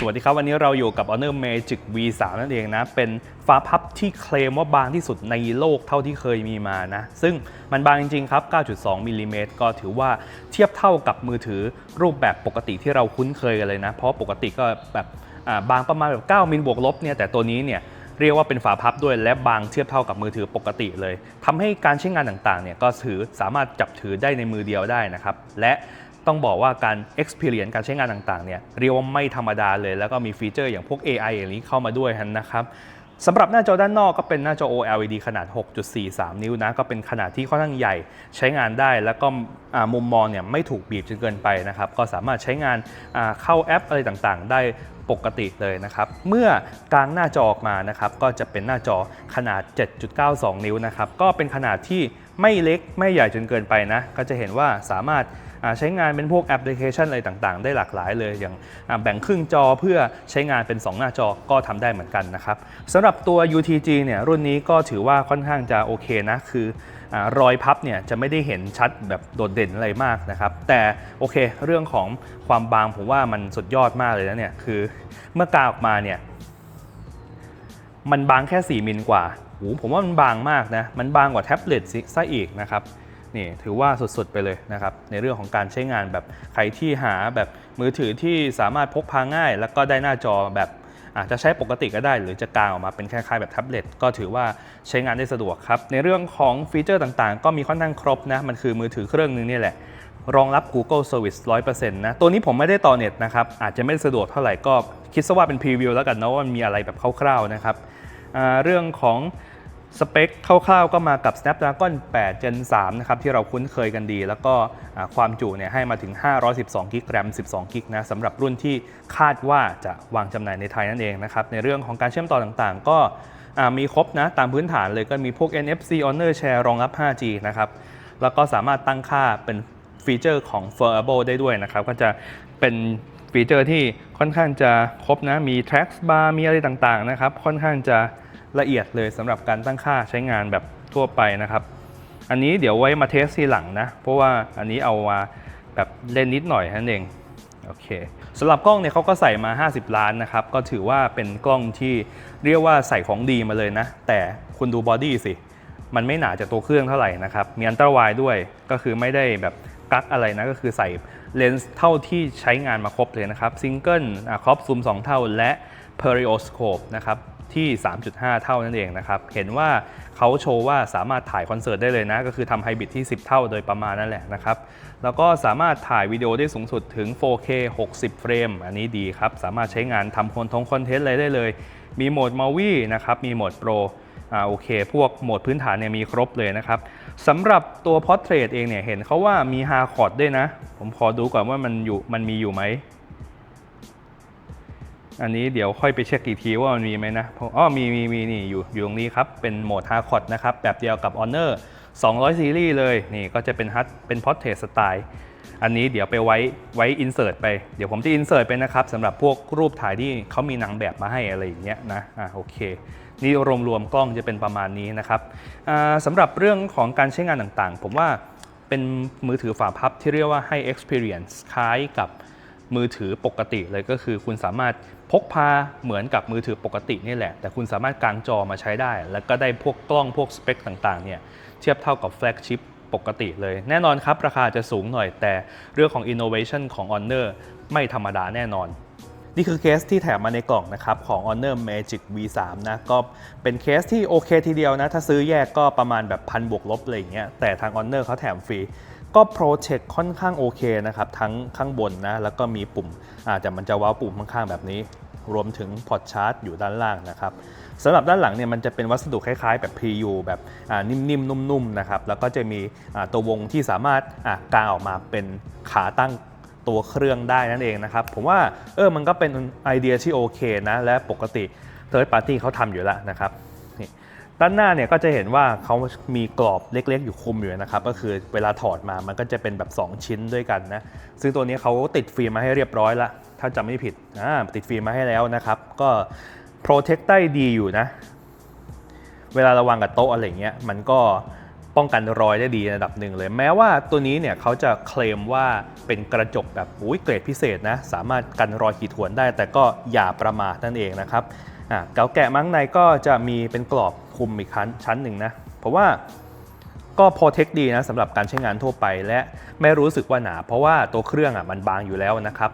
สวัสดีครับ วันนี้เราอยู่กับ Honor Magic V3 นั่นเองนะ เป็นฝาพับที่เคลมว่าบางที่สุดในโลกเท่าที่เคยมีมานะ ซึ่งมันบางจริงๆครับ 9.2มิลลิเมตรก็ถือว่าเทียบเท่ากับมือถือรูปแบบปกติที่เราคุ้นเคยกันเลยนะ เพราะปกติก็แบบอ่าบางประมาณแบบ 9 มิลบวกลบเนี่ยแต่ตัวนี้เนี่ยเรียกว่าเป็นฝาพับด้วยและบางเทียบเท่ากับมือถือปกติเลยทำให้การใช้งานต่างๆเนี่ยก็ถือสามารถจับถือได้ในมือเดียวได้นะครับ และ ต้องบอกว่าการ experience การใช้งานต่างๆเนี่ยเรียกว่าไม่ธรรมดาเลย แล้วก็มีฟีเจอร์อย่างพวก AI อย่างนี้เข้ามาด้วยนะครับสำหรับหน้าจอด้านนอกก็เป็นหน้าจอ OLED ขนาด 6.43 นิ้วนะก็เป็นขนาดที่ค่อนข้างใหญ่ใช้งานได้ แล้วก็มุมมองเนี่ยไม่ถูกบีบจนเกินไปนะครับก็สามารถใช้งานาเข้าแอปอะไรต่างๆ ได้ปกติเลยนะครับเมื่อกลางหน้าจอออกมานะครับก็จะเป็นหน้าจอขนาด 7.92 นิ้วนะครับก็เป็นขนาดที่ไม่เล็กไม่ใหญ่จนเกินไปนะก็จะเห็นว่าสามารถ ใช้งานเป็นพวกแอปพลิเคชันอะไรต่างๆ ได้หลากหลายเลยอย่างแบ่งครึ่งจอเพื่อใช้งานเป็น 2 หน้าจอก็ทำได้เหมือนกันนะครับสำหรับตัว UTG เนี่ยรุ่นนี้ก็ถือว่าค่อนข้างจะโอเคนะคืออรอยพับเนี่ยจะไม่ได้เห็นชัดแบบโดดเด่นอะไรมากนะครับ แต่โอเคเรื่องของความบางผมว่ามันสุดยอดมากเลยนะเนี่ยคือเมื่อกาวออกมาเนี่ยมันบางแค่ 4 มิลกว่าโหผมว่ามันบางมากนะ มันบางกว่าแท็บเล็ตซะอีกนะครับ นี่ถือว่าสุดๆไปเลยนะครับในเรื่องของการใช้งานแบบใครที่หาแบบมือถือที่สามารถพกพาง่าย แล้วก็ได้หน้าจอแบบอาจจะใช้ปกติก็ได้ หรือจะกางออกมาเป็นคล้ายๆแบบแท็บเล็ตก็ถือว่าใช้งานได้สะดวกครับ ในเรื่องของฟีเจอร์ต่างๆ ก็มีค่อนข้างครบนะมันคือมือถือเครื่องนึงนี่แหละรองรับ Google Service 100%นะ ตัวนี้ผมไม่ได้ต่อเน็ตนะครับ อาจจะไม่สะดวกเท่าไหร่ก็คิดซะว่าเป็นพรีวิวแล้วกันนะว่ามันมีอะไรแบบคร่าวๆนะครับ เรื่องของ สเปคคร่าวๆก็มากับ Snapdragon 8 Gen 3 นะครับ ที่เราคุ้นเคยกันดี แล้วก็ความจุเนี่ยให้มาถึง 512กิกแรม12กิกนะสำหรับรุ่นที่คาดว่าจะวางจำหน่ายในไทยนั่นเองนะครับ ในเรื่องของการเชื่อมต่อต่างๆ ก็มีครบนะ ตามพื้นฐานเลยก็มีพวก NFC Honor Share รองรับ 5G นะครับ แล้วก็สามารถตั้งค่าเป็นฟีเจอร์ของ f o r a b l e ได้ด้วยนะครับ ก็จะเป็นฟีเจอร์ที่ค่อนข้างจะครบนะ มี tracks bar มีอะไรต่างๆ นะครับ ค่อนข้างจะ ละเอียดเลยสำหรับการตั้งค่าใช้งานแบบทั่วไปนะครับ อันนี้เดี๋ยวไว้มาเทสทีหลังนะ เพราะว่าอันนี้เอามาแบบเล่นนิดหน่อยนั่นเองโอเคสำหรับกล้องเนี่ยเขาก็ใส่มา 50 ล้านนะครับ ก็ถือว่าเป็นกล้องที่เรียกว่าใส่ของดีมาเลยนะ แต่คุณดูบอดี้สิ มันไม่หนาจากตัวเครื่องเท่าไหร่นะครับ มีอันตราวายด้วยก็คือไม่ได้แบบกักอะไรนะ ก็คือใส่เลนส์เท่าที่ใช้งานมาครบเลยนะครับซิงเกิลครอบซูม 2 เท่าและ Periscope นะครับ ที่ 3.5 เท่านั่นเองนะครับ เห็นว่าเขาโชว์ว่าสามารถถ่ายคอนเสิร์ตได้เลยนะ ก็คือทำไฮบริดที่ 10 เท่าโดยประมาณนั่นแหละนะครับ แล้วก็สามารถถ่ายวิดีโอได้สูงสุดถึง 4K 60 เฟรม อันนี้ดีครับ สามารถใช้งานทำคอนทงคอนเทนต์อะไรได้เลย มีโหมดมาวี่นะครับ มีโหมดโปรอ่าโอเค พวกโหมดพื้นฐานเนี่ยมีครบเลยนะครับสำหรับตัว Portrait เองเนี่ยเห็นเขาว่ามี h a r c o r d ด้วยนะ ผมขอดูก่อนว่ามันอยู่มันมีอยู่ไหม อันนี้เดี๋ยวค่อยไปเช็คอีกทีว่ามันมีไหมนะอ๋อมีมีมีนี่อยู่อยู่ตรงนี้ครับ เป็นโหมด h a r c o r d นะครับ แบบเดียวกับ Honor 200 ซีรีส์เลยนี่ก็จะเป็นฮัตเป็น Portrait สไตล์อันนี้เดี๋ยวไปไว้ไว้ insert ไปเดี๋ยวผมจะ insert ไปนะครับสำหรับพวกรูปถ่ายที่เขามีนางแบบมาให้อะไรอย่างเงี้ยนะอ่าโอเค นี่รวมๆกล้องจะเป็นประมาณนี้นะครับสำหรับเรื่องของการใช้งานต่างๆ ผมว่าเป็นมือถือฝาพับที่เรียกว่าให้ experience คล้ายกับ มือถือปกติเลยก็คือ คุณสามารถพกพาเหมือนกับมือถือปกตินี่แหละ แต่คุณสามารถกางจอมาใช้ได้ แล้วก็ได้พวกกล้องพวกสเปคต่างๆเนี่ยเทียบเท่ากับแฟลกชิพปกติเลย แน่นอนครับ ราคาจะสูงหน่อยแต่เรื่องของ innovation ของ Honor ไม่ธรรมดาแน่นอน นี่คือเคสที่แถมมาในกล่องนะครับของ Honor Magic V3 นะก็เป็นเคสที่โอเคทีเดียวนะ ถ้าซื้อแยกก็ประมาณแบบพันบวกลบอะไรอย่างเงี้ยแต่ทาง Honor เขาแถมฟรี ก็ Protect ค่อนข้างโอเคนะครับทั้งข้างบนนะแล้วก็มีปุ่มอาจจะมันจะว้าวปุ่มข้างๆแบบนี้ รวมถึงพอร์ตชาร์จอยู่ด้านล่างนะครับสำหรับด้านหลังเนี่ยมันจะเป็นวัสดุคล้ายๆ แบบ PU แบบนิ่มๆ นุ่มๆนะครับแล้วก็จะมีตัววงที่สามารถอ่ากางออกมาเป็นขาตั้งตัวเครื่องได้นั่นเองนะครับ ผมว่าเออมันก็เป็นไอเดียที่โอเคนะ และปกติ Third Party เขาทำอยู่แล้วนะครับนี่ ด้านหน้าเนี่ยก็จะเห็นว่าเขามีกรอบเล็กๆ อยู่คุมอยู่นะครับ ก็คือเวลาถอดมามันก็จะเป็นแบบ 2 ชิ้นด้วยกันนะ ซึ่งตัวนี้เขาติดฟิล์มมาให้เรียบร้อยล้วถ้าจำไม่ผิดอ่าติดฟิล์มมาให้แล้วนะครับ ก็ Protect ได้ดีอยู่นะ เวลาระวางกับโต๊ะอะไรเงี้ยมันก็ป้องกันรอยได้ดีระดับหนึ่งเลย แม้ว่าตัวนี้เนี่ยเขาจะเคลมว่าเป็นกระจกแบบอุ้ยเกรดพิเศษนะ สามารถกันรอยขีดข่วนได้ แต่ก็อย่าประมาทนั่นเองนะครับอะเกาแกะมั้งในก็จะมีเป็นกรอบ คุมอีกชั้นชั้นหนึ่งนะ เพราะว่าก็พอเทคดีนะสำหรับการใช้งานทั่วไปและไม่รู้สึกว่าหนา เพราะว่าตัวเครื่องอะมันบางอยู่แล้วนะครับ